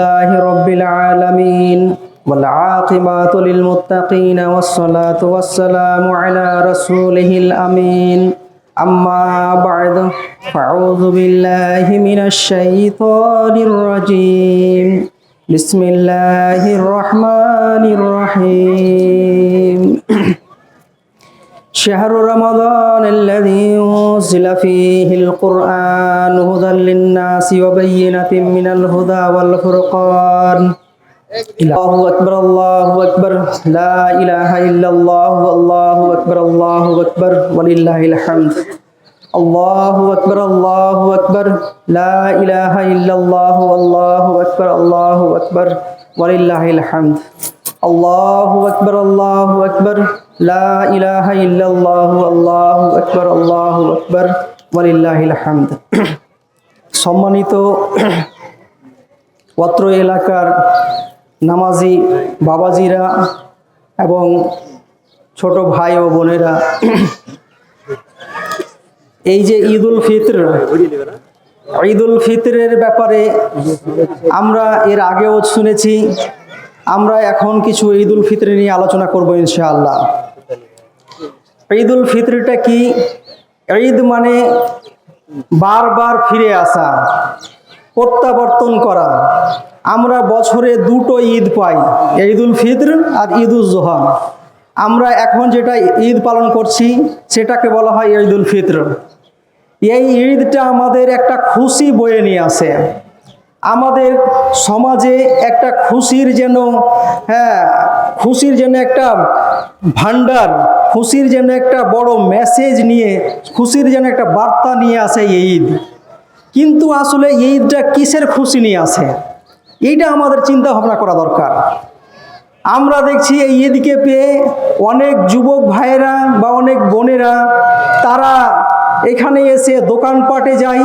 لله رب العالمين والعاقبة للمتقين والصلاة والسلام على رسوله الأمين أما بعد فأعوذ بالله من الشيطان الرجيم بسم الله الرحمن الرحيم شهر رمضان الذي أنزل فيه القرآن هدى للناس وبينة من الهدى والفرقان. الله أكبر الله أكبر. لا إله إلا الله الله أكبر الله أكبر. ولله الحمد. الله أكبر الله أكبر. لا إله إلا الله الله أكبر الله أكبر. ولله الحمد. الله أكبر الله أكبر. সম্মানিত অত্র এলাকার নামাজি বাবাজিরা এবং ছোট ভাই ও বোনেরা, এই যে ঈদুল ফিতর, ঈদুল ফিতরের ব্যাপারে আমরা এর আগেও শুনেছি, আমরা এখন কিছু ঈদুল ফিতরে নিয়ে আলোচনা করব ইনশাআল্লাহ। ঈদ উল ফিতরটা কি? ঈদ মানে বারবার ফিরে আসা, প্রত্যাবর্তন করা। আমরা বছরে দুটো ঈদ পাই ঈদ উল ফিতর আর ঈদ উল জোহা। আমরা এখন যেটা ঈদ পালন করছি, সেটাকে বলা হয় ঈদুল ফিতর। এই ঈদটা আমাদের একটা খুশি বয়ে নিয়ে আসে। আমাদের সমাজে একটা খুশির যেন হ্যাঁ খুশির যেন একটা ভান্ডার খুশির যেন একটা বড় মেসেজ নিয়ে, খুশির যেন একটা বার্তা নিয়ে আসে এই ঈদ। কিন্তু আসলে এই ঈদটা কিসের খুশি নিয়ে আসে? এইটা আমাদের চিন্তা ভাবনা করা দরকার। আমরা দেখছি এই ঈদকে পেয়ে অনেক যুবক ভাইয়েরা বা অনেক বোনেরা, তারা এখানে এসে দোকানপাটে যায়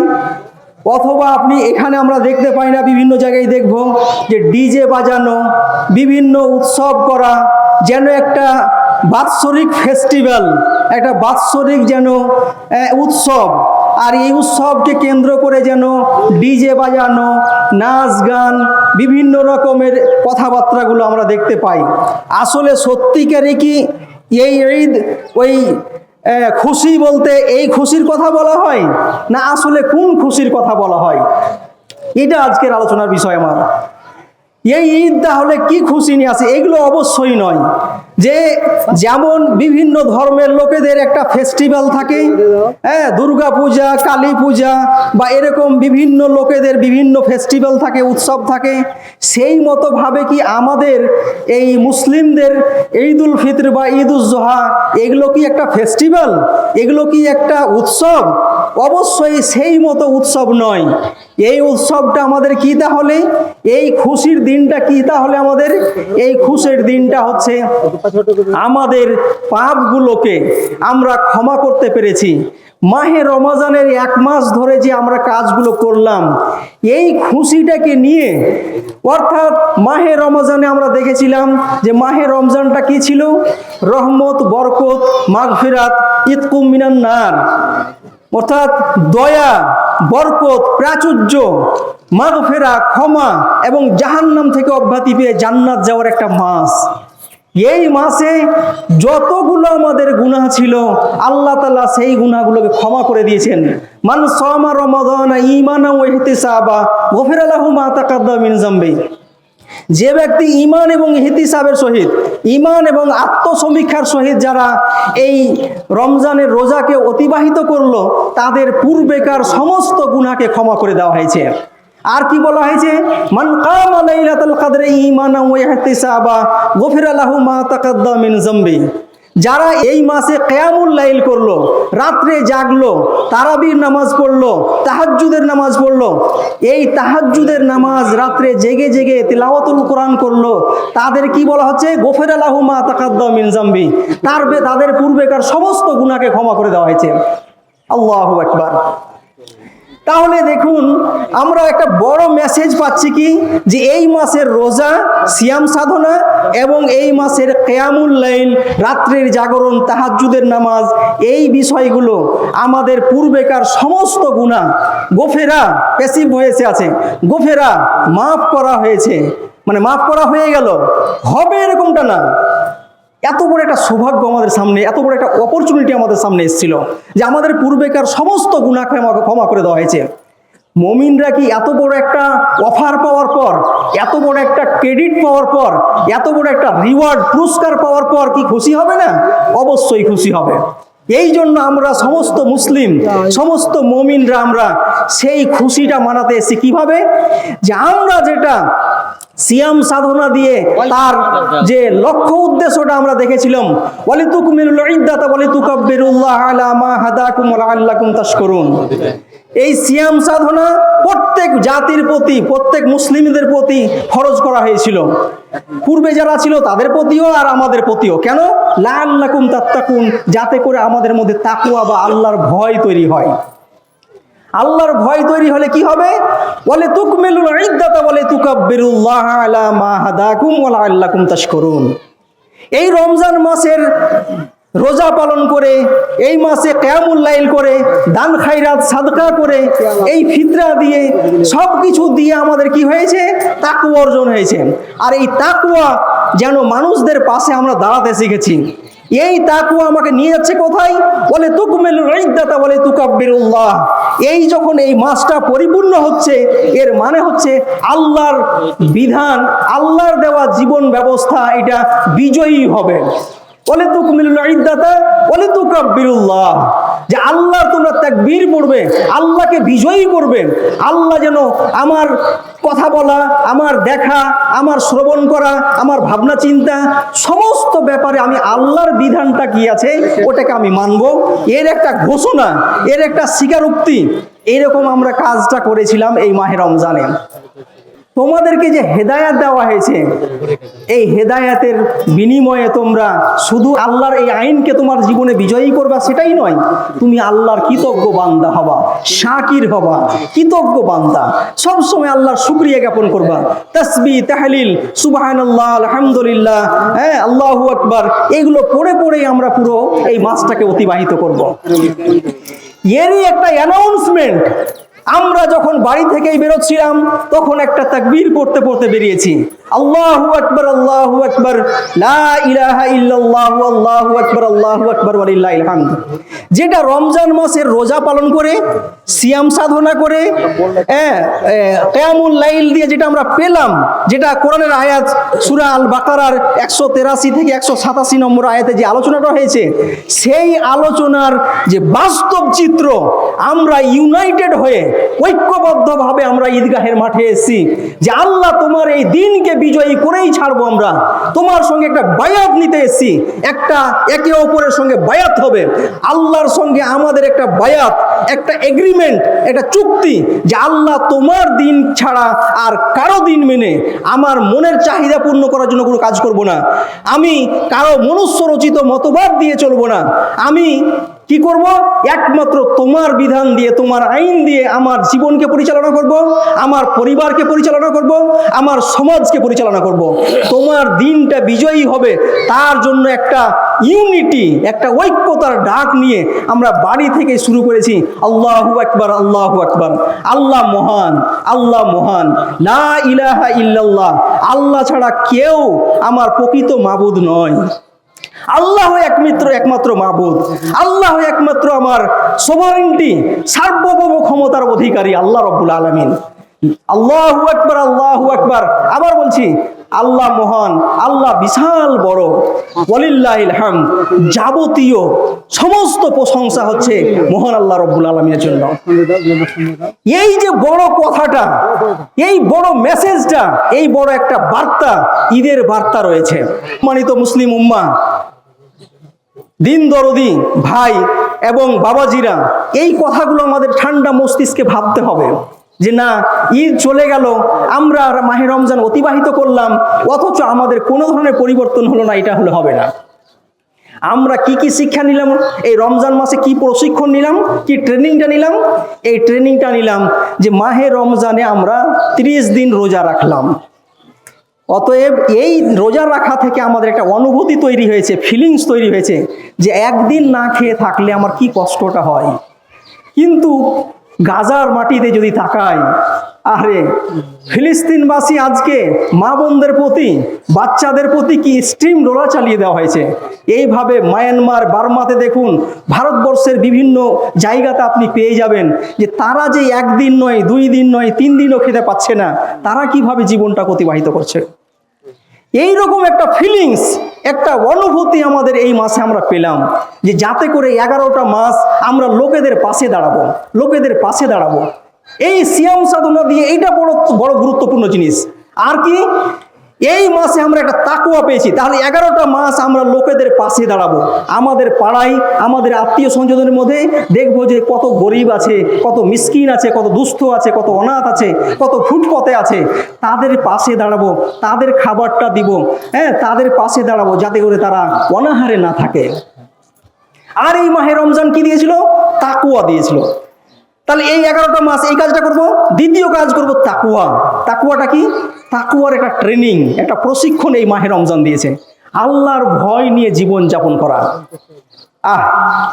অথবা আপনি এখানে আমরা দেখতে পাই না, বিভিন্ন জায়গায় দেখব যে ডিজে বাজানো, বিভিন্ন উৎসব করা, যেন একটা বাৎসরিক ফেস্টিভ্যাল, একটা বাৎসরিক যেন উৎসব। আর এই উৎসবকে কেন্দ্র করে যেন ডিজে বাজানো, নাচ গান, বিভিন্ন রকমের কথাবার্তাগুলো আমরা দেখতে পাই। আসলে সত্যিকারে কি এই ঈদ, ওই খুশি বলতে এই খুশির কথা বলা হয়? না, আসলে কোন খুশির কথা বলা হয়? এটা আজকের আলোচনার বিষয় আমার। এই ঈদ তাহলে কি খুশি নিয়ে আসে? এগুলো অবশ্যই নয়। যে যেমন বিভিন্ন ধর্মের লোকেদের একটা ফেস্টিভ্যাল থাকে হ্যাঁ দুর্গা পূজা কালী পূজা বা এরকম বিভিন্ন লোকেদের বিভিন্ন ফেস্টিভ্যাল থাকে, উৎসব থাকে, সেই মতো ভাবে কি আমাদের এই মুসলিমদের ঈদ উল ফিতর বা ঈদ উজ জোহা, এগুলো কি একটা ফেস্টিভ্যাল এগুলো কি একটা উৎসব? অবশ্যই সেই মতো উৎসব নয়। এই উৎসবটা আমাদের কি তাহলে? এই খুশির দিনটা কি তাহলে আমাদের? এই খুশির দিনটা হচ্ছে আমাদের পাপগুলোকে আমরা ক্ষমা করতে পেরেছি। মাহে রমাজানের এক মাস ধরে যে আমরা কাজগুলো করলাম, এই খুশিটাকে নিয়ে, অর্থাৎ মাহে রমজানে আমরা দেখেছিলাম যে মাহে রমজানটা কি ছিল? রহমত, বরকত, মাগফিরাত, ইতকুম মিনান নার। অর্থাৎ দয়া, বরকত, প্রাচুর্য মাগফেরা ক্ষমা এবং জাহান্নাম থেকে অব্যাহতি পেয়ে জান্নাত যাওয়ার একটা মাস। এই মাসে যতগুলো আমাদের গুনাহ ছিল, আল্লাহ তালা সেই গুনাহগুলোকে ক্ষমা করে দিয়েছেন। মান সমা রমাদান ইমানা ও ইহতিসাবা, গফির আলাহু মা তাকাদ্দা মিন জামবি যে ব্যক্তি ইমান এবং হিতিসাবের সহিত ইমান এবং আত্মসমীক্ষার সহিত যারা এই রমজানের রোজাকে অতিবাহিত করল, তাদের পূর্বেকার সমস্ত গুনাহকে ক্ষমা করে দেওয়া হয়েছে। আর কি বলা হয়েছে? মান কামা লাইলাতুল কদরে ঈমানান ওয়া ইহতিসাবা মা তাকাদ্দা মিন জামবি যারা এই মাসে কেয়ামুল লাইল করল, রাত্রে জাগলো, তারাবির নামাজ পড়ল, তাহাজ্জুদের নামাজ পড়ল, এই তাহাজ্জুদের নামাজ রাত্রে জেগে জেগে তিলাওয়াতুল কোরআন করল, তাদের কি বলা হচ্ছে? গোফের আলাহু মা তাকাদ্দা মিন জামবি তার তাদের পূর্বেকার সমস্ত গুণাকে ক্ষমা করে দেওয়া হয়েছে। আল্লাহু আকবার। তাহলে দেখুন, আমরা একটা বড় মেসেজ পাচ্ছি কি? যে এই মাসের রোজা, সিয়াম সাধনা এবং এই মাসের কেয়ামুল লাইল, রাত্রের জাগরণ, তাহাজ্জুদের নামাজ, এই বিষয়গুলো আমাদের পূর্বেকার সমস্ত গুণা গোফেরা পেসিভ হয়েছে আছে। গোফেরা মাফ করা হয়েছে। মানে মাফ করা হয়ে গেল। হবে এরকমটা না। এত বড় একটা সৌভাগ্য আমাদের সামনে, এত বড় একটা অপরচুনিটি আমাদের সামনে এসেছিল যে আমাদের পূর্বেকার সমস্ত গুণা ক্ষমা করে দেওয়া হয়েছে। মমিনরা কি এত বড় একটা অফার পাওয়ার পর, এত বড় একটা ক্রেডিট পাওয়ার পর, এত বড় একটা রিওয়ার্ড পুরস্কার পাওয়ার পর কি খুশি হবে না? অবশ্যই খুশি হবে। এই জন্য আমরা সমস্ত মুসলিম, সমস্ত মমিনরা আমরা সেই খুশিটা মানাতে এসেছি। কীভাবে? যে আমরা যেটা সিয়াম সাধনা দিয়ে তার যে লক্ষ্য উদ্দেশ্যটা আমরা দেখেছিলাম, ওয়ালিতুকুমিনুল ইদ্দাতা, ওয়ালিতুকাব্বিরুল্লাহ আলা মা হাদাকুম ওয়া করুন এই সিয়াম সাধনা প্রত্যেক জাতির প্রতি, প্রত্যেক মুসলিমদের প্রতি ফরজ করা হয়েছিল। পূর্বে যারা ছিল তাদের প্রতিও আর আমাদের প্রতিও। কেন? লাল লাআল্লাকুম তাত্তাকুন, যাতে করে আমাদের মধ্যে তাকুয়া বা আল্লাহর ভয় তৈরি হয়। আল্লাহর ভয় তৈরি হলে কি হবে? বলে, তুকমিলুল ইদ্দাতা বলে, তুকাব্বিরুল্লাহ আলা মা হাদাকুম ওয়া লাআল্লাকুম তাশকুরুন। এই রমজান মাসের রোজা পালন করে, এই মাসে লাইল করে, দান খাইরাত সাদকা করে, এই ফিতরা দিয়ে সব কিছু দিয়ে আমাদের কি হয়েছে? তাকুয়া অর্জন হয়েছে। আর এই তাকুয়া যেন মানুষদের পাশে আমরা দাঁড়াতে শিখেছি। এই তাকুয়া আমাকে নিয়ে যাচ্ছে কোথায়? বলে, তুকমেল ইদ্দাতা বলে, তুকাব্বিরুল্লাহ। এই যখন এই মাসটা পরিপূর্ণ হচ্ছে, এর মানে হচ্ছে আল্লাহর বিধান, আল্লাহর দেওয়া জীবন ব্যবস্থা, এটা বিজয়ী হবে। বলে তুকমিলুল ইদ্দাতা বলে তুকাব্বিরুল্লাহ যে আল্লাহ তোমরা তাকবীর পড়বে, আল্লাহকে বিজয়ী করবে। আল্লাহ যেন আমার কথা বলা, আমার দেখা, আমার শ্রবণ করা, আমার ভাবনা চিন্তা, সমস্ত ব্যাপারে আমি আল্লাহর বিধানটা কি আছে, ওটাকে আমি মানব। এর একটা ঘোষণা, এর একটা স্বীকারোক্তি। এরকম আমরা কাজটা করেছিলাম এই মাহে রমজানে। তোমাদেরকে যে হেদায়াত দেওয়া হয়েছে, এই হেদায়াতের বিনিময়ে তোমরা শুধু আল্লাহর এই আইনকে তোমার জীবনে বিজয়ী করবা সেটাই নয়, তুমি আল্লাহর কৃতজ্ঞ বান্দা হবা, শাকির হবা, কৃতজ্ঞ বান্দা সব সময় আল্লাহর শুক্রিয়া জ্ঞাপন করবা তসবি, তাহলিল সুবাহান আল্লাহ আলহামদুলিল্লাহ হ্যাঁ আল্লাহু আকবার, এগুলো পড়ে পড়েই আমরা পুরো এই মাসটাকে অতিবাহিত করব। এরই একটা অ্যানাউন্সমেন্ট আমরা যখন বাড়ি থেকেই বেরোচ্ছিলাম তখন একটা তাকবীর পড়তে পড়তে বেরিয়েছি। আল্লাহু আকবার আল্লাহু আকবার, লা ইলাহা ইল্লাল্লাহু, আল্লাহু আকবার আল্লাহু আকবার, ওয়ালিল্লাহিল হামদ। যেটা রমজান মাসের রোজা পালন করে, সিয়াম সাধনা করে কেয়ামুল লাইল দিয়ে যেটা আমরা পেলাম, যেটা কোরআনের আয়াত, সূরা আল বাকারার একশো তেরাশি থেকে একশো সাতাশি নম্বর আয়াতে যে আলোচনাটা হয়েছে, সেই আলোচনার যে বাস্তব চিত্র, আমরা ইউনাইটেড হয়ে, ঐক্যবদ্ধভাবে আমরা ঈদগাহের মাঠে এসেছি, যে আল্লাহ তোমার এই দিনকে বিজয়ী করেই ছাড়বো আমরা। তোমার সঙ্গে একটা বায়াত নিতে এসেছি। একটা একে অপরের সঙ্গে বায়াত হবে। আল্লাহর সঙ্গে আমাদের একটা বায়াত, একটা এগ্রিমেন্ট একটা চুক্তি যে আল্লাহ তোমার দিন ছাড়া আর কারও দিন মেনে আমার মনের চাহিদা পূর্ণ করার জন্য কোনো কাজ করব না। আমি কারও মনুষ্য রচিত মতবাদ দিয়ে চলবো না। আমি কি করব? একমাত্র তোমার বিধান দিয়ে, তোমার আইন দিয়ে আমার জীবনকে পরিচালনা করব, আমার পরিবারকে পরিচালনা করব, আমার সমাজকে পরিচালনা করব। তোমার দিনটা বিজয়ী হবে, তার জন্য একটা ইউনিটি, একটা ঐক্যতার ডাক নিয়ে আমরা বাড়ি থেকে শুরু করেছি। আল্লাহু আকবার আল্লাহু আকবার। আল্লাহ মহান আল্লাহ মহান। লা ইলাহা ইল্লাল্লাহ। আল্লাহ ছাড়া কেউ আমার প্রকৃত মাবুদ নয়। আল্লাহ একমাত্র একমাত্র মাবুদ। আল্লাহ একমাত্র আমার সোভারেন্টি সার্বভৌম ক্ষমতার অধিকারী আল্লাহ রব্বুল আলমিন। আল্লাহু আকবার আল্লাহু আকবার। আবার বলছি, আল্লাহ মহান, আল্লাহ বিশাল বড়। ওয়ালিল্লাহিল যাবতীয় সমস্ত প্রশংসা হচ্ছে মহান আল্লাহ রব্বুল আলমিনের জন্য। এই যে বড় কথাটা, এই বড় মেসেজটা এই বড় একটা বার্তা, ঈদের বার্তা রয়েছে। মানিত মুসলিম উম্মা দিন দরদি, ভাই এবং বাবাজিরা, এই কথাগুলো আমাদের ঠান্ডা মস্তিষ্কে ভাবতে হবে। যে না, ঈদ চলে গেল, আমরা মাহে রমজান অতিবাহিত করলাম, অথচ আমাদের কোনো ধরনের পরিবর্তন হলো না, এটা হলে হবে না। আমরা কি কি শিক্ষা নিলাম? এই রমজান মাসে কি প্রশিক্ষণ নিলাম? কি ট্রেনিংটা নিলাম? এই ট্রেনিংটা নিলাম যে মাহে রমজানে আমরা ত্রিশ দিন রোজা রাখলাম। অতএব এই রোজা রাখা থেকে আমাদের একটা অনুভূতি তৈরি হয়েছে ফিলিংস তৈরি হয়েছে, যে একদিন না খেয়ে থাকলে আমার কি কষ্টটা হয়। কিন্তু গাজার মাটিতে যদি তাকাই, আরে ফিলিস্তিনবাসী আজকে মা বোনদের প্রতি, বাচ্চাদের প্রতি কি স্ট্রিম রোলা চালিয়ে দেওয়া হয়েছে। এইভাবে মায়ানমার, বার্মাতে দেখুন, ভারতবর্ষের বিভিন্ন জায়গাতে আপনি পেয়ে যাবেন যে তারা যে একদিন নয়, দুই দিন নয়, তিন দিনও খেতে পাচ্ছে না, তারা কীভাবে জীবনটা অতিবাহিত করছে? এই রকম একটা ফিলিংস একটা অনুভূতি আমাদের এই মাসে আমরা পেলাম যে যাতে করে এগারোটা মাস আমরা লোকেদের পাশে দাঁড়াবো, লোকেদের পাশে দাঁড়াবো। এই সিয়াম সাধনা দিয়ে এইটা বড় বড় গুরুত্বপূর্ণ জিনিস। আর কি? এই মাসে আমরা একটা তাকুয়া পেয়েছি। তাহলে এগারোটা মাস আমরা লোকেদের পাশে দাঁড়াবো। আমাদের পাড়ায়, আমাদের আত্মীয় সংযোজনের মধ্যে দেখব যে কত গরিব আছে, কত মিসকিন আছে, কত দুস্থ আছে, কত অনাথ আছে, কত ফুটপথে আছে। তাদের পাশে দাঁড়াবো, তাদের খাবারটা দিব হ্যাঁ তাদের পাশে দাঁড়াবো যাতে করে তারা অনাহারে না থাকে। আর এই মাহে রমজান কি দিয়েছিল? তাকুয়া দিয়েছিল। তাহলে এই এগারোটা মাস এই কাজটা করব। দ্বিতীয় কাজ করব তাকুয়া। তাকুয়াটা কি? তাকুয়ার একটা ট্রেনিং একটা প্রশিক্ষণ এই মাহে রমজান দিয়েছে। আল্লাহর ভয় নিয়ে জীবন যাপন করা। আহ,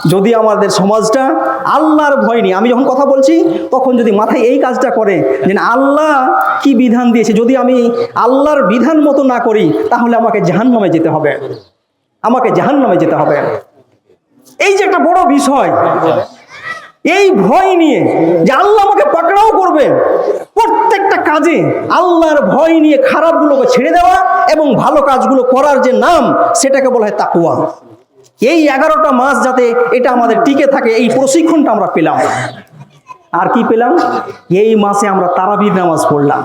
যদি আমাদের সমাজটা আল্লাহর ভয় নিয়ে, আমি যখন কথা বলছি, তখন যদি মাথায় এই কাজটা করে যে আল্লাহ কি বিধান দিয়েছে, যদি আমি আল্লাহর বিধান মতো না করি, তাহলে আমাকে জাহান্নামে যেতে হবে। আমাকে জাহান্নামে যেতে হবে। এই যে একটা বড় বিষয় এই ভয় নিয়ে যে আল্লাহ আমাকে পাকড়াও করবে, প্রত্যেকটা কাজে আল্লাহর ভয় নিয়ে খারাপগুলোকে ছেড়ে দেওয়া এবং ভালো কাজগুলো করার যে নাম, সেটাকে বলা হয় তাকুয়া এই এগারোটা মাস যাতে এটা আমাদের টিকে থাকে, এই প্রশিক্ষণটা আমরা পেলাম। আর কি পেলাম? এই মাসে আমরা তারাবির নামাজ পড়লাম।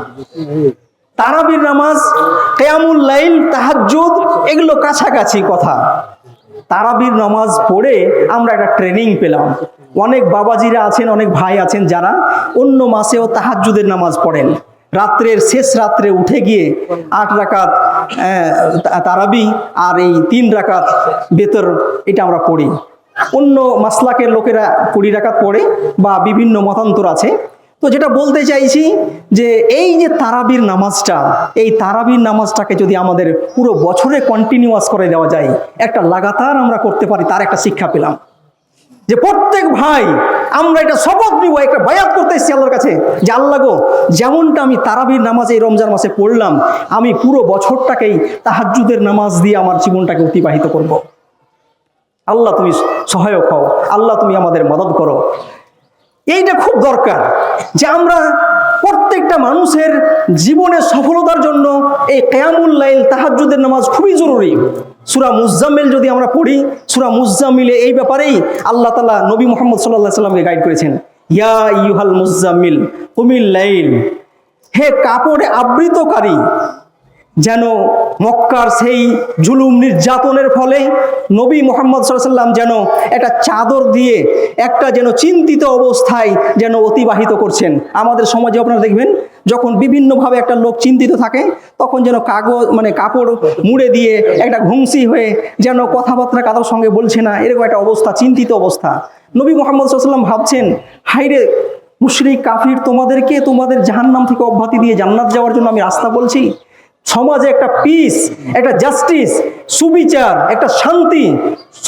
তারাবির নামাজ, কেয়ামুল লাইল, তাহাজ্জুদ, এগুলো কাছাকাছি কথা। তারাবির নামাজ পড়ে আমরা একটা ট্রেনিং পেলাম। অনেক বাবাজিরা আছেন, অনেক ভাই আছেন যারা অন্য মাসেও তাহাজ্জুদের নামাজ পড়েন। রাত্রের শেষ রাত্রে উঠে গিয়ে আট রাকাত তারাবি আর এই তিন রাকাত বেতর এটা আমরা পড়ি। অন্য মাসলাকের লোকেরা কুড়ি রাকাত পড়ে বা বিভিন্ন মতান্তর আছে। তো যেটা বলতে চাইছি যে এই যে তারাবির নামাজটা, এই তারাবির নামাজটাকে যদি আমাদের পুরো বছরে কন্টিনিউয়াস করে দেওয়া যায়, একটা লাগাতার আমরা করতে পারি, তার একটা শিক্ষা পেলাম যে প্রত্যেক ভাই, আমরা এটা শপথ নিব, একটা বায়াত করতে এসেছি আল্লাহর কাছে, যে আল্লাহ গো, যেমনটা আমি তারাবির নামাজ, এই রমজান মাসে পড়লাম, আমি পুরো বছরটাকেই তাহাজ্জুদের নামাজ দিয়ে আমার জীবনটাকে অতিবাহিত করব। আল্লাহ তুমি সহায়ক হও, আল্লাহ তুমি আমাদের মদত করো এইটা খুব দরকার যে আমরা প্রত্যেকটা মানুষের জীবনে সফলতার জন্য এই লাইল তাহাজ্জুদের নামাজ খুবই জরুরি। সুরা মুজাম্মিল যদি আমরা পড়ি, সুরা মুজাম্মিলে এই ব্যাপারেই আল্লাহ তালা নবী মোহাম্মদ সাল্লাহ সাল্লামকে গাইড করেছেন। ইয়া ইউহাল মুজাম্মিল, কুমিল লাইল, হে কাপড়ে আবৃতকারী যেন মক্কার সেই জুলুম নির্যাতনের ফলে নবী মোহাম্মদ সাল্লাম যেন একটা চাদর দিয়ে একটা যেন চিন্তিত অবস্থায় যেন অতিবাহিত করছেন। আমাদের সমাজে আপনারা দেখবেন, যখন বিভিন্নভাবে একটা লোক চিন্তিত থাকে, তখন যেন কাগজ মানে কাপড় মুড়ে দিয়ে একটা ঘুংসি হয়ে যেন কথাবার্তা কারোর সঙ্গে বলছে না, এরকম একটা অবস্থা, চিন্তিত অবস্থা। নবী মোহাম্মদ সাল্লাম ভাবছেন হাইরে মুশরিক, কাফির তোমাদেরকে তোমাদের জাহান্নাম থেকে অব্যাহতি দিয়ে জান্নাত যাওয়ার জন্য আমি রাস্তা বলছি? সমাজে একটা পিস একটা জাস্টিস সুবিচার, একটা শান্তি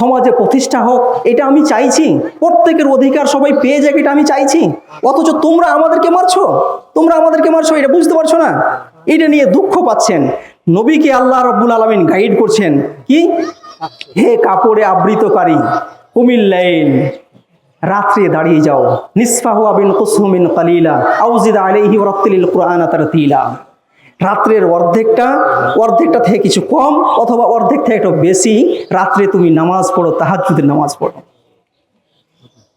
সমাজে প্রতিষ্ঠা হোক, এটা আমি চাইছি। প্রত্যেকের অধিকার সবাই পেয়ে যাক, এটা আমি চাইছি। অথচ তোমরা আমাদেরকে মারছো। তোমরা আমাদেরকে মারছো, এটা বুঝতে পারছ না। এটা নিয়ে দুঃখ পাচ্ছেন। নবীকে আল্লাহ রব্বুল আলমিন গাইড করছেন। কি? হে কাপড়ে আবৃতকারী, কুমিল্লাইন, রাত্রে দাঁড়িয়ে যাও। নিসফাহু আবিন কুসুমিন কালিলা, আউজিদ আলাইহি ওয়ারাত্তিলিল কুরআনা তারতিলা। রাত্রের অর্ধেকটা অর্ধেকটা থেকে কিছু কম অথবা অর্ধেক থেকে একটু বেশি রাত্রে তুমি নামাজ পড়ো, তাহাজ্জুদের নামাজ পড়ো।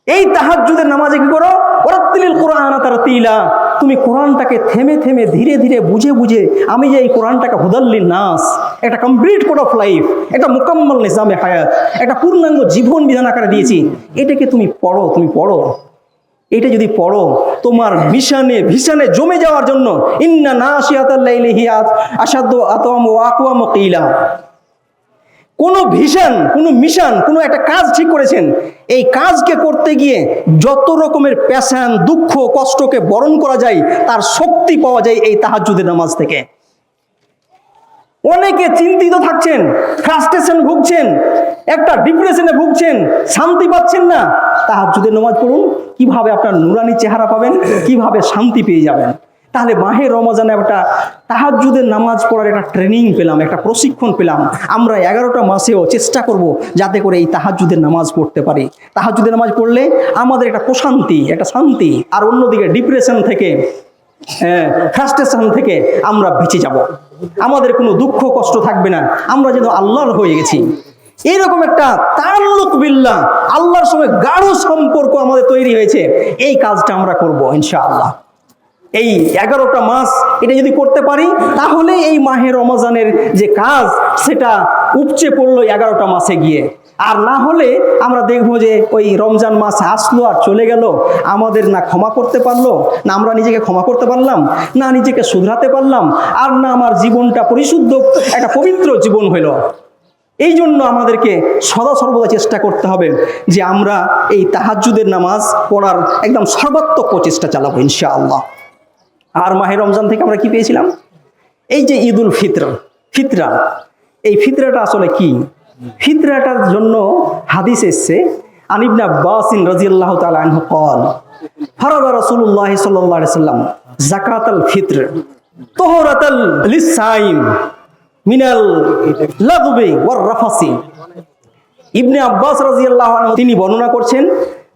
এই তাহাজ্জুদের নামাজে কি করো? ওরাত্তিলিল কোরআন তার তিলা তুমি কোরআনটাকে থেমে থেমে ধীরে ধীরে বুঝে বুঝে, আমি যে এই কোরআনটাকে হুদাল্লিন নাস, একটা কমপ্লিট কোড অফ লাইফ, একটা মুকাম্মল নিজামে হায়াত, একটা পূর্ণাঙ্গ জীবন বিধান আকারে দিয়েছি, এটাকে তুমি পড়ো তুমি পড়ো। এটা যদি পড়ো, তোমার মিশনে, ভিশনে জমে যাওয়ার জন্য, ইন্না না শিয়াতাল্লাইলিহি আসাদ্দ আতম ও আকুয়াম কিলা। কোনো ভিশন, কোনো মিশন, কোনো একটা কাজ ঠিক করেছেন, এই কাজকে করতে গিয়ে যত রকমের প্যাশান দুঃখ, কষ্টকে বরণ করা যায়, তার শক্তি পাওয়া যায় এই তাহাজ্জুদের নামাজ থেকে। অনেকে চিন্তিত থাকছেন ফ্রাস্ট্রেশন ভুগছেন, একটা ডিপ্রেশনে ভুগছেন, শান্তি পাচ্ছেন না। তাহাজ্জুদের নামাজ পড়ুন, কীভাবে আপনার নুরানি চেহারা পাবেন, কীভাবে শান্তি পেয়ে যাবেন। তাহলে মাহে রমজানে একটা তাহাজ্জুদের নামাজ পড়ার একটা ট্রেনিং পেলাম, একটা প্রশিক্ষণ পেলাম। আমরা এগারোটা মাসেও চেষ্টা করব যাতে করে এই তাহাজ্জুদের নামাজ পড়তে পারি। তাহাজ্জুদের নামাজ পড়লে আমাদের একটা প্রশান্তি, একটা শান্তি, আর অন্যদিকে ডিপ্রেশন থেকে ফ্রাস্ট্রেশন থেকে আমরা বেঁচে যাব। আমাদের কোনো দুঃখ কষ্ট থাকবে না। আমরা যেন আল্লাহর হয়ে গেছি। এইরকম একটা তাল্লুক বিল্লা আল্লাহর সঙ্গে গাঢ় সম্পর্ক আমাদের তৈরি হয়েছে। এই কাজটা আমরা করব ইনশাআল্লাহ। এই এগারোটা মাস এটা যদি করতে পারি, তাহলে এই মাহের রমজানের যে কাজ, সেটা উপচে পড়ল এগারোটা মাসে গিয়ে। আর না হলে আমরা দেখব যে ওই রমজান মাস আসলো আর চলে গেল। আমাদের না ক্ষমা করতে পারল, না আমরা নিজেকে ক্ষমা করতে পারলাম, না নিজেকে শুধরাতে পারলাম, আর না আমার জীবনটা পরিশুদ্ধ, একটা পবিত্র জীবন হইল। এই জন্য আমাদেরকে সদা সর্বদা চেষ্টা করতে হবে যে আমরা এই তাহাজ্জুদের নামাজ পড়ার একদম সর্বাত্মক প্রচেষ্টা চালাবো, ইনশাআল্লাহ। আর মাহে রমজান থেকে আমরা কি পেয়েছিলাম? এই যে ঈদুল ফিতর, ফিতরা। এই ফিতরাটা আসলে কি? ফিতরাটার জন্য হাদিস এসছে আনিবনা বাসিন রাজিয়াল্লাহ তাআলা আনহু قال فرض رسول الله صلى الله عليه وسلم زكاة الفطر طهرة للصائم من اللغو والرفث ইবনে আব্বাস রাজিয়াল্লাহ আনহু তিনি বর্ণনা করছেন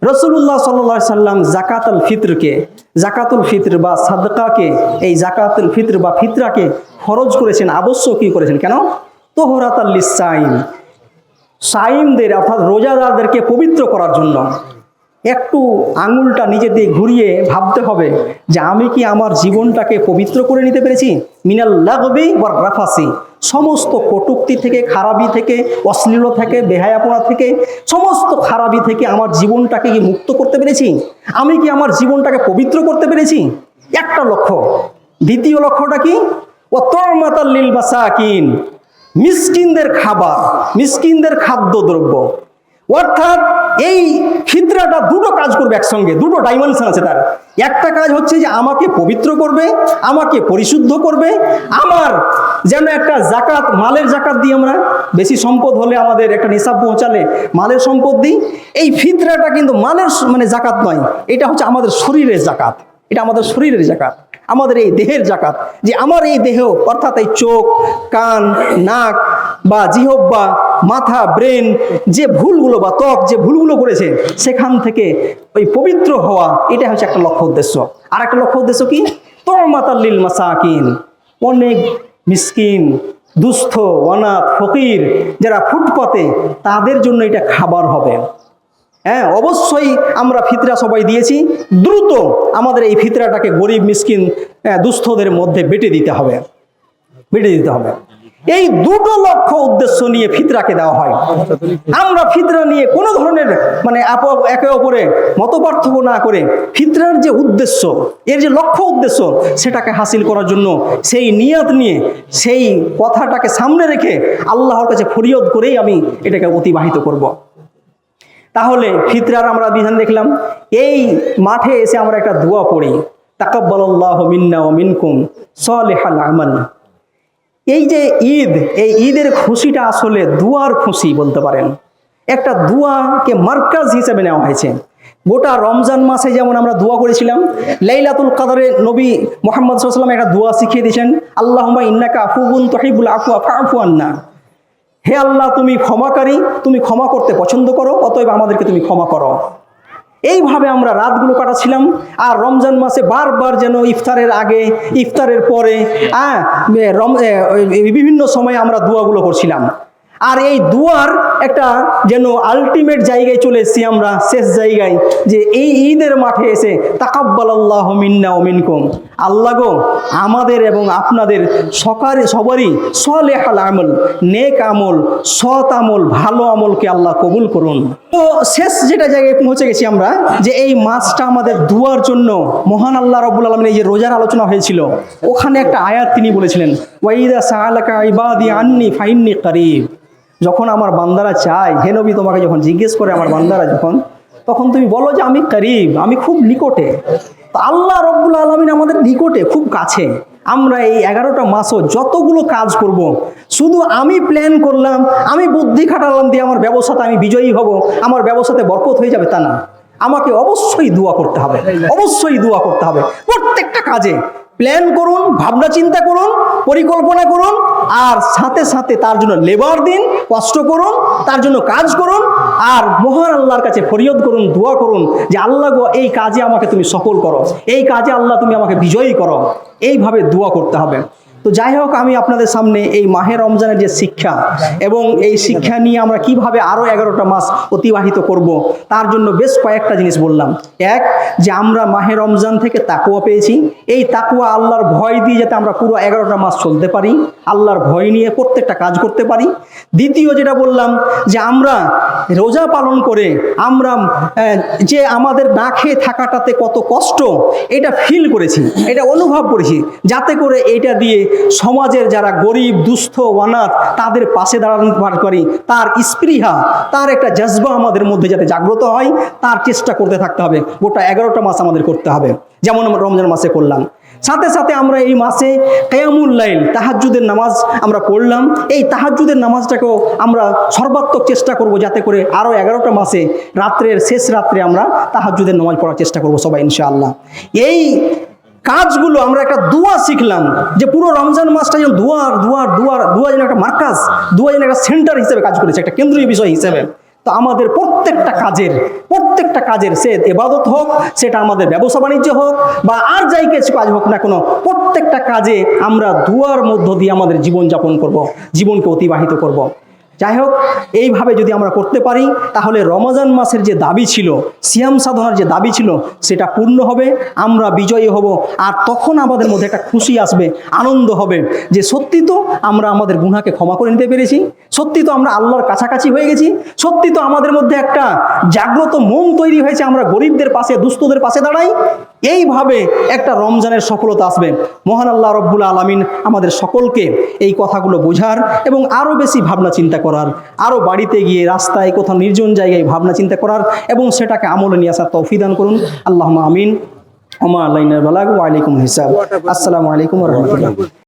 রসুল্লাহ সাল্লাহ সাল্লাম জাকাতুল ফিতরকে জাকাতুল ফিতর বা সাদকাকে এই জাকাতুল ফিতর বা ফিতরাকে ফরজ করেছেন আবশ্যকই করেছেন কেন তোহরাতাল্লিস সাইম সাইমদের অর্থাৎ রোজাদারদেরকে পবিত্র করার জন্য একটু আঙুলটা নিজে দিয়ে ঘুরিয়ে ভাবতে হবে যে আমি কি আমার জীবনটাকে পবিত্র করে নিতে পেরেছি? মিনাল লাগবে বা রাফাসি। সমস্ত কটুক্তি থেকে, খারাপি থেকে অশ্লীল থেকে, বেহায়াপনা থেকে, সমস্ত খারাপি থেকে আমার জীবনটাকে কি মুক্ত করতে পেরেছি? আমি কি আমার জীবনটাকে পবিত্র করতে পেরেছি? একটা লক্ষ্য। দ্বিতীয় লক্ষ্যটা কি? ও তরমাতাল্লিল বাসাকিন মিসকিনদের খাবার, মিসকিনদের খাদ্যদ্রব্য। অর্থাৎ এই ফিতরাটা দুটো কাজ করবে একসঙ্গে, দুটো ডাইমেনশন আছে তার। একটা কাজ হচ্ছে যে আমাকে পবিত্র করবে, আমাকে পরিশুদ্ধ করবে। আমার যেন একটা জাকাত, মালের জাকাত দিই আমরা, বেশি সম্পদ হলে আমাদের একটা নিসাব পৌঁছালে মালের সম্পদ দিই। এই ফিতরাটা কিন্তু মালের মানে জাকাত নয়, এটা হচ্ছে আমাদের শরীরের জাকাত, এটা আমাদের শরীরের জাকাত। আমাদের এই দেহের জাকাত, যে আমার এই দেহ, অর্থাৎ এই চোখ, কান, নাক বা জিহব্বা মাথা, ব্রেন, যে ভুলগুলো বা ত্বক, যে ভুলগুলো করেছে, সেখান থেকে ওই পবিত্র হওয়া এটা হচ্ছে একটা লক্ষ্য উদ্দেশ্য। আর একটা লক্ষ্য উদ্দেশ্য কি? তরমাতাল্লিল মাসাকিন। অনেক মিসকিন, দুস্থ, অনাথ, ফকির যারা ফুটপাতে, তাদের জন্য এটা খাবার হবে। হ্যাঁ অবশ্যই আমরা ফিতরা সবাই দিয়েছি। দ্রুত আমাদের এই ফিতরাটাকে গরিব মিসকিন হ্যাঁ, দুস্থদের মধ্যে বেটে দিতে হবে। বেটে দিতে হবে। এই দুটো লক্ষ্য উদ্দেশ্য নিয়ে ফিতরাকে দেওয়া হয়। আমরা ফিতরা নিয়ে কোনো ধরনের মানে একে অপরে মত না করে ফিতরার যে উদ্দেশ্য এর যে লক্ষ্য উদ্দেশ্য সেটাকে হাসিল করার জন্য সেই নিয়ত নিয়ে সেই কথাটাকে সামনে রেখে আল্লাহর কাছে ফরিয়দ করেই আমি এটাকে অতিবাহিত করব। তাহলে ফিতরার আমরা বিধান দেখলাম, এই মাঠে এসে আমরা একটা দোয়া পড়ি, তাকাব্বালাল্লাহু মিন্না ও মিনকুম সালিহাল আমাল। এই যে ঈদ, এই ঈদের খুশিটা আসলে দুয়ার খুশি বলতে পারেন। একটা দুয়াকে মার্কাজ হিসেবে নেওয়া হয়েছে। গোটা রমজান মাসে যেমন আমরা দোয়া করেছিলাম, লাইলাতুল কাদারে নবী মোহাম্মদ সাল্লাম একটা দোয়া শিখিয়ে দিয়েছেন আল্লাহ ইন্নাকা আফুবুন তহিবুল আফু আফু আন্না। হে আল্লাহ, তুমি ক্ষমাকারী, তুমি ক্ষমা করতে পছন্দ করো, অতএব আমাদেরকে তুমি ক্ষমা করো। এইভাবে আমরা রাতগুলো কাটাছিলাম, আর রমজান মাসে বারবার যেন ইফতারের আগে, ইফতারের পরে বিভিন্ন সময়ে আমরা দোয়াগুলো করছিলাম। আর এই দুয়ার একটা যেন আলটিমেট জায়গায় চলে এসেছি আমরা, শেষ জায়গায়, যে এই ঈদের মাঠে এসে তাকাব্বাল আল্লাহ মিন্না ও মিনকুম। আল্লাহ গো, আমাদের এবং আপনাদের সকারে সবারই সলেহাল আমল, নেক আমল, সৎ আমল, ভালো আমলকে আল্লাহ কবুল করুন। তো শেষ যেটা জায়গায় পৌঁছে গেছি আমরা, যে এই মাছটা আমাদের দুয়ার জন্য মহান আল্লাহ রব্বুল আলমিন এই যে রোজার আলোচনা হয়েছিল, ওখানে একটা আয়াত তিনি বলেছিলেন ওয়াইদা সাহালাকা ইবাদি আন্নি ফাইন্নি করিব। যখন আমার বান্দারা চায়, হে নবী, তোমাকে যখন জিজ্ঞেস করে আমার বান্দারা যখন, তখন তুমি বলো যে আমি করিব, আমি খুব নিকটে। তো আল্লাহ রব্বুল আলমিন আমাদের নিকটে খুব কাছে। আমরা এই এগারোটা মাসও যতগুলো কাজ করব। শুধু আমি প্ল্যান করলাম, আমি বুদ্ধি খাটালাম দিয়ে আমার ব্যবসাতে আমি বিজয়ী হব, আমার ব্যবসাতে বরকত হয়ে যাবে তা না। আমাকে অবশ্যই দোয়া করতে হবে, অবশ্যই দোয়া করতে হবে। প্রত্যেকটা কাজে প্ল্যান করুন, ভাবনা চিন্তা করুন, পরিকল্পনা করুন, আর সাথে সাথে তার জন্য লেবার দিন, কষ্ট করুন, তার জন্য কাজ করুন, আর মহান আল্লাহর কাছে ফরিয়দ করুন, দোয়া করুন যে, আল্লাহ গো, এই কাজে আমাকে তুমি সফল করো, এই কাজে আল্লাহ তুমি আমাকে বিজয়ী করো। এইভাবে দোয়া করতে হবে। তো যাই হোক, আমি আপনাদের সামনে এই মাহে রমজানের যে শিক্ষা এবং এই শিক্ষা নিয়ে আমরা কীভাবে আরও এগারোটা মাস অতিবাহিত করব, তার জন্য বেশ কয়েকটা জিনিস বললাম। এক, যে আমরা মাহে রমজান থেকে তাকুয়া পেয়েছি। এই তাকুয়া আল্লাহর ভয় দিয়ে যাতে আমরা পুরো এগারোটা মাস চলতে পারি, আল্লাহর ভয় নিয়ে প্রত্যেকটা কাজ করতে পারি। দ্বিতীয় যেটা বললাম, যে আমরা রোজা পালন করে আমরা যে আমাদের না খেয়ে থাকাটাতে কত কষ্ট, এটা ফিল করেছি, এটা অনুভব করেছি। যাতে করে এটা দিয়ে সমাজের যারা গরিব, দুস্থ, অনাথ, তাদের পাশে দাঁড়ানো পারি তার স্পৃহা, তার একটা জজবা আমাদের মধ্যে যাতে জাগ্রত হয়, তার চেষ্টা করতে থাকতে হবে। গোটা এগারোটা মাস আমাদের করতে হবে। যেমন আমরা রমজান মাসে করলাম। সাথে সাথে আমরা এই মাসে লাইল, তাহাজ্জুদের নামাজ আমরা পড়লাম। এই তাহাজ্জুদের নামাজটাকেও আমরা সর্বাত্মক চেষ্টা করব যাতে করে আরও এগারোটা মাসে রাত্রের শেষ রাত্রে আমরা তাহাজ্জুদের নামাজ পড়ার চেষ্টা করব সবাই, ইনশাআল্লাহ। এই কাজগুলো আমরা একটা দোয়া শিখলাম যে পুরো রমজান মাসটা যেন দুয়ার দুয়ার দুয়ার দুয়া যেন একটা মার্কাজ, দুয়া যেন একটা সেন্টার হিসেবে কাজ করেছে, একটা কেন্দ্রীয় বিষয় হিসেবে। তো আমাদের প্রত্যেকটা কাজের প্রত্যেকটা কাজের সে এবাদত হোক, সেটা আমাদের ব্যবসা বাণিজ্য হোক, বা আর যাই কিছু কাজ হোক না কোনো, প্রত্যেকটা কাজে আমরা দুয়ার মধ্য দিয়ে আমাদের জীবনযাপন করব, জীবনকে অতিবাহিত করব। যাই হোক এইভাবে যদি আমরা করতে পারি, তাহলে রমজান মাসের যে দাবি ছিল, সিয়াম সাধনার যে দাবি ছিল, সেটা পূর্ণ হবে, আমরা বিজয়ী হব, আর তখন আমাদের মধ্যে একটা খুশি আসবে, আনন্দ হবে যে সত্যি তো আমরা আমাদের গুনাকে ক্ষমা করে নিতে পেরেছি, সত্যি তো আমরা আল্লাহর কাছাকাছি হয়ে গেছি, সত্যি তো আমাদের মধ্যে একটা জাগ্রত মন তৈরি হয়েছে, আমরা গরিবদের পাশে, দুস্থদের পাশে দাঁড়াই এইভাবে একটা রমজানের সফলতা আসবে। মহান আল্লাহ রব্বুল আলমিন আমাদের সকলকে এই কথাগুলো বোঝার এবং আরও বেশি ভাবনা চিন্তা করার আরও বাড়িতে গিয়ে রাস্তায় কোথাও নির্জন জায়গায় ভাবনা চিন্তা করার এবং সেটাকে আমলে নিয়ে আসার তৌফিদান করুন। আল্লাহ আমিন। ওমা আল্লাহ বালাগ ওয়ালাইকুম হিসাব। আসসালামু আলাইকুম রহমতুল্লাহ।